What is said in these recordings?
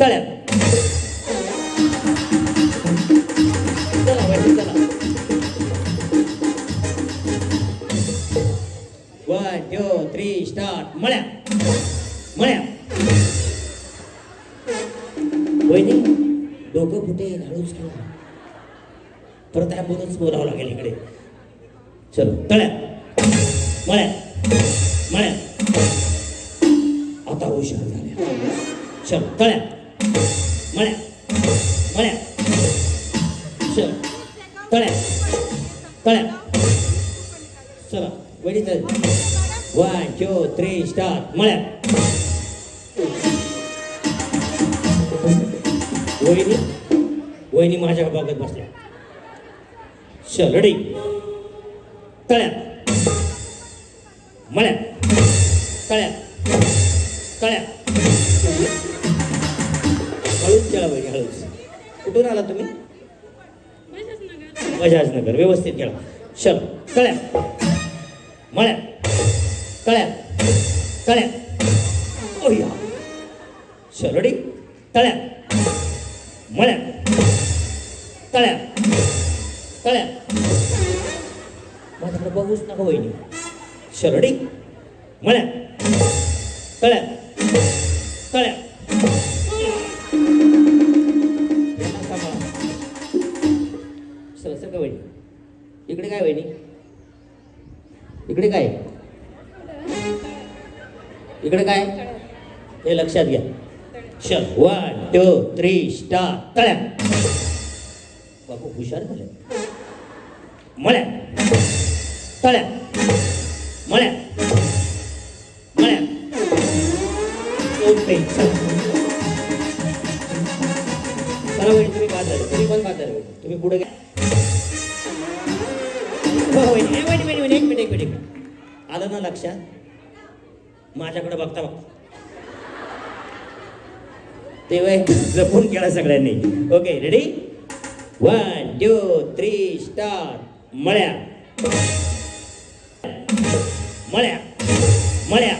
तळ्यात चला. वहिनी चला वन टू थ्री स्टार्ट मळ्या. मळ्या. वहिनी डोकं कुठे हळूच खेळा परत ॲम्ब्युलन्स बोलावं लागेल इकडे. चलो तळ्या. मळ्या. मळ्यात आता हुशार झाल्या चल तळ्या. मळ्या मळ्यात चल. तळ्यात तळ्यात चला वेळी चल वन टू थ्री स्टार मळ्या वहिनी वहिनी माझ्या बागत बसल्या. चल रेडी कळ्या मळ्या कळ्या कळ्या हळूच खेळा पाहिजे हळूच कुठून आला तुम्ही? बजाजनगर. व्यवस्थित खेळा चल कळ्या. मळ्या. कळ्या. कळ्या. ओया या तळ्या मळ्या. तळ्या तळ्या माझ्याकडे बघूच नका वहिनी. शरडी मळ्या. तळ्या तळ्या इकडे काय वहिनी? इकडे काय? इकडे काय? हे लक्षात घ्या. चल. वन टू थ्री स्टार तळ्या बाबू हुशार झाले. मळ्या. तळ्या मळ्या. मळ्या. तुम्ही बाद तुम्ही पण बाजार तुम्ही पुढे घ्या. एक मिनिट एक मिनिट आलं ना लक्षात? माझ्याकडे बघता बघता. ते जपून केला सगळ्यांनी. Okay ready one two three start मळ्या. मळ्या. मळ्या.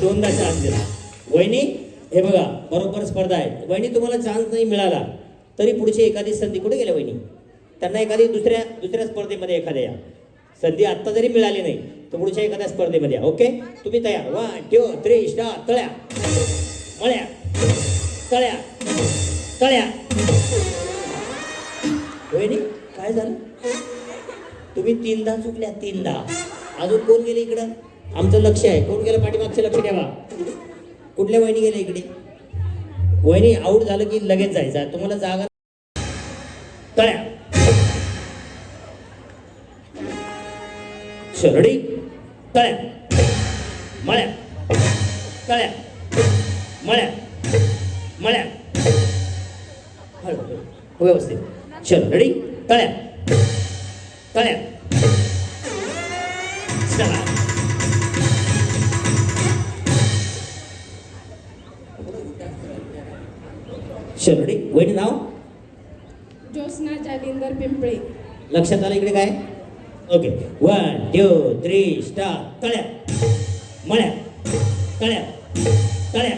दोनदा चान्स दिला. वहिनी हे बघा बरोबर स्पर्धा आहे. वहिनी तुम्हाला चान्स नाही मिळाला तरी पुढची एखादी संधी कुठे गेल्या वहिनी? त्यांना एखादी दुसऱ्या दुसऱ्या स्पर्धेमध्ये एखाद्या या. संधी आत्ता जरी मिळाली नाही तर पुढच्या एखाद्या स्पर्धेमध्ये या ओके? तुम्ही तयार. वा ठेव थ्री स्टार तळ्या. मळ्या. तळ्या. तळ्या. वहिनी काय झालं? तुम्ही तीनदा चुकल्या तीनदा. अजून कोण गेले इकडं? आमचं लक्ष आहे. कोण गेलं पाठीमागचं लक्ष ठेवा. कुठल्या वहिनी गेल्या इकडे? वहिनी आऊट झालं की लगेच जायचं. तुम्हाला जागा तळ्या. शरडी. तळ्या. मळ्या. तळ्या. मळ्या. मळ्या. व्यवस्थित. शरडी. तळ्या. तळ्या. चला. चल रेडी वहिनी नाव? ज्योत्स्ना जालिंदर पिंपळे. लक्षात आलं इकडे काय? Okay. One two three start तळ्या मळ्या तळ्या तळ्या